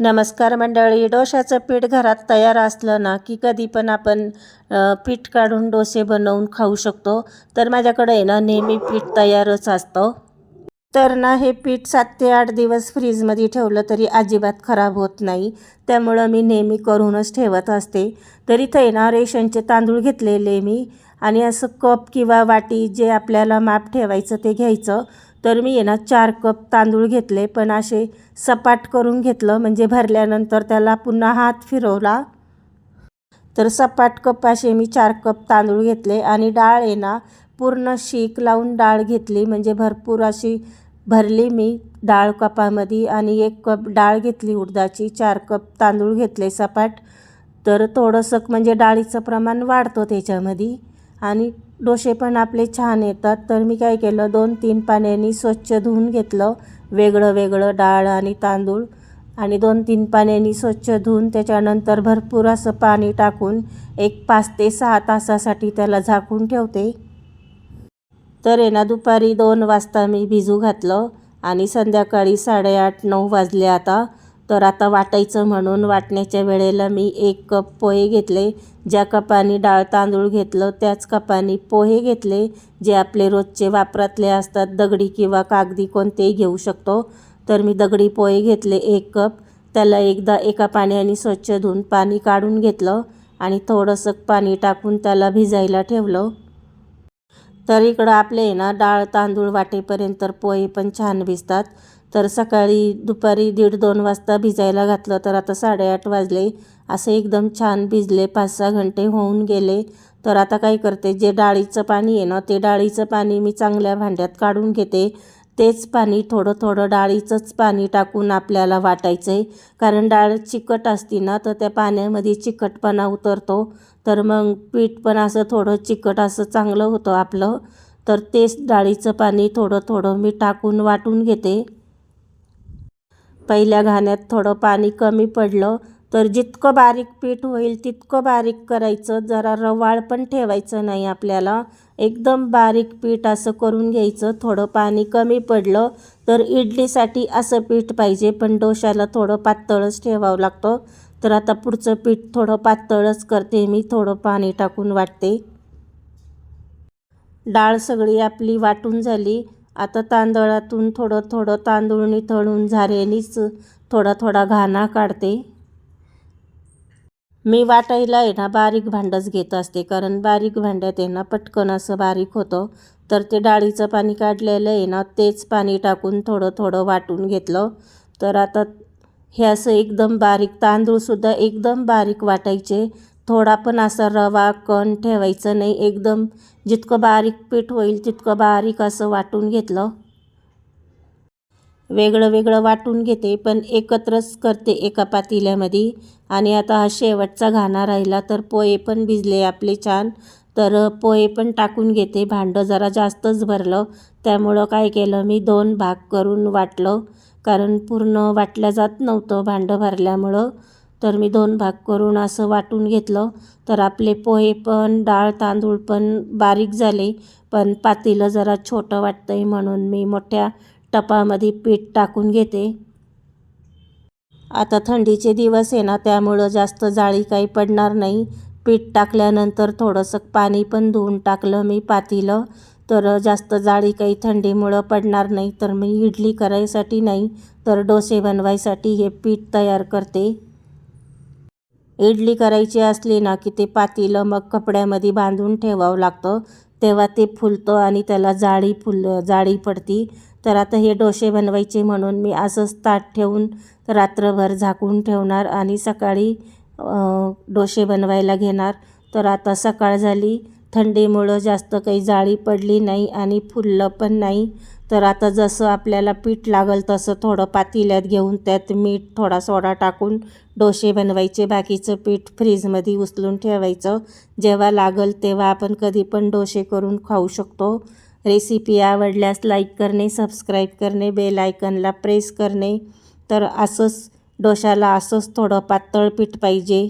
नमस्कार मंडळी डोशाचं पीठ घरात तयार असलं ना की कधी पण आपण पीठ काढून डोसे बनवून खाऊ शकतो. तर माझ्याकडे आहे ना नेहमी पीठ तयारच असतं. तर ना हे पीठ सात ते आठ दिवस फ्रीजमध्ये ठेवलं तरी अजिबात खराब होत नाही. त्यामुळं मी नेहमी करूनच ठेवत असते. तर इथे ना रेशनचे तांदूळ घेतलेले मी. आणि असं कप किंवा वाटी जे आपल्याला माप ठेवायचं ते घ्यायचं. तर मी आहे ना चार कप तांदूळ घेतले पण असे सपाट करून घेतलं. म्हणजे भरल्यानंतर त्याला पुन्हा हात फिरवला. तर सपाट कप असे मी चार कप तांदूळ घेतले आणि डाळ आहे ना पूर्ण शीक लावून डाळ घेतली. म्हणजे भरपूर अशी भरली मी डाळ कपामध्ये आणि एक कप डाळ घेतली उडदाची चार कप तांदूळ घेतले सपाट. तर थोडंसं म्हणजे डाळीचं प्रमाण वाढतं त्याच्यामध्ये. आणि डोसे पण आपले छान येतात. तर मी काय केलं दोन तीन पाण्याने स्वच्छ धुवून घेतलं. वेगळं वेगळं डाळ आणि तांदूळ आणि दोन तीन पाण्याने स्वच्छ धुवून त्याच्यानंतर भरपूर असं पाणी टाकून एक पाच ते सहा तासासाठी त्याला झाकून ठेवते. तर आहे ना दुपारी दोन वाजता मी भिजू घातलं आणि संध्याकाळी साडेआठ नऊ वाजले आता. तर आता वाटायचं म्हणून वाटण्याच्या वेळेला मी एक कप पोहे घेतले. ज्या कपाने डाळ तांदूळ घेतलं त्याच कपाने पोहे घेतले जे आपले रोजचे वापरातले असतात दगडी किंवा कागदी कोणतेही घेऊ शकतो. तर मी दगडी पोहे घेतले एक कप. त्याला एकदा एका पाण्याने स्वच्छ धुवून पाणी काढून घेतलं आणि थोडंसं पाणी टाकून त्याला भिजायला ठेवलं. तर इकडं आपले आहे ना डाळ तांदूळ वाटेपर्यंत पोहे पण छान भिजतात. तर सकाळी दुपारी दीड दोन वाजता भिजायला घातलं तर आता साडेआठ वाजले. असे एकदम छान भिजले पाच सहा घंटे होऊन गेले. तर आता काय करते जे डाळीचं पाणी आहे ना ते डाळीचं पाणी मी चांगल्या भांड्यात काढून घेते. तेच पाणी थोडं थोडं डाळीचंच पाणी टाकून आपल्याला वाटायचं आहे कारण डाळ चिकट असती ना तर त्या पाण्यामध्ये चिकटपणा उतरतो. तर मग पीठ पण असं थोडं चिकट असं चांगलं होतं आपलं. तर तेच डाळीचं पाणी थोडं थोडं मी टाकून वाटून घेते. पहिल्या घाण्यात थोडं पाणी कमी पडलं तर जितकं बारीक पीठ होईल तितकं बारीक करायचं. जरा रवाळ पण ठेवायचं नाही आपल्याला. एकदम बारीक पीठ असं करून घ्यायचं. थोडं पाणी कमी पडलं तर इडलीसाठी असं पीठ पाहिजे पण डोशाला थोडं पातळच ठेवावं लागतं. तर आता पुढचं पीठ थोडं पातळच करते मी थोडं पाणी टाकून वाटते. डाळ सगळी आपली वाटून झाली. आता तांदळातून थोडं थोडं तांदूळ निथळून झाऱ्यानीच थोडा थोडा घाणा काढते. मी वाटायला आहे ना बारीक भांडंच घेत असते कारण बारीक भांड्यात आहे ना पटकन असं बारीक होतं. तर ते डाळीचं पाणी काढलेलं आहे ना तेच पाणी टाकून थोडं थोडं वाटून घेतलं. तर आता हे असं एकदम बारीक तांदूळसुद्धा एकदम बारीक वाटायचे. थोडा पण असा रवा कण ठेवायचं नाही. एकदम जितकं बारीक पीठ होईल तितकं बारीक असं वाटून घेतलं. वेगळं वेगळं वाटून घेते पण एकत्रच करते एका पातेल्यामध्ये. आणि आता हा शेवटचा घाणा राहिला तर पोहे पण भिजले आपले छान. तर पोहे पण टाकून घेते. भांडं जरा जास्तच भरलं. त्यामुळं काय केलं मी दोन भाग करून वाटलं. कारण पूर्ण वाटलं जात नव्हतं भांडं भरल्यामुळं. तर मी दोन भाग करून असं वाटून घेतलं. तर आपले पोहे पण डाळ तांदूळ पण बारीक झाले पण पातेलं जरा छोटं वाटतं आहे म्हणून मी मोठ्या टपामध्ये पीठ टाकून घेते. आता थंडीचे दिवस आहे ना त्यामुळं जास्त जाळी काही पडणार नाही. पीठ टाकल्यानंतर थोडंसं पाणी पण धुवून टाकलं मी पातेलं. तर जास्त जाळी काही थंडीमुळं पडणार नाही. तर मी इडली करायसाठी नाही तर डोसे बनवायसाठी हे पीठ तयार करते. इडली करायची असली ना की ते पातीलं मग कपड्यामध्ये बांधून ठेवावं लागतं. तेव्हा ते फुलतं आणि त्याला जाळी फुल जाळी पडती. तर आता हे डोसे बनवायचे म्हणून मी असंच ताट ठेवून रात्रभर झाकून ठेवणार आणि सकाळी डोसे बनवायला घेणार. तर आता सकाळ झाली. थंडीमुळं जास्त काही जाळी पडली नाही आणि फुललं पण नाही. तर आता जसं आपल्याला पीठ लागल तसं थोडं पातेल्यात घेऊन त्यात मीठ थोडा सोडा टाकून डोसे बनवायचे बाकीचं पीठ फ्रीजमध्ये उचलून ठेवायचं. जेव्हा लागल तेव्हा आपण कधी पण डोसे करून खाऊ शकतो. रेसिपी आवडल्यास लाईक करणे सबस्क्राईब करणे बेल आयकनला प्रेस करणे. तर असंच डोशाला असंच थोडं पातळ पीठ पाहिजे.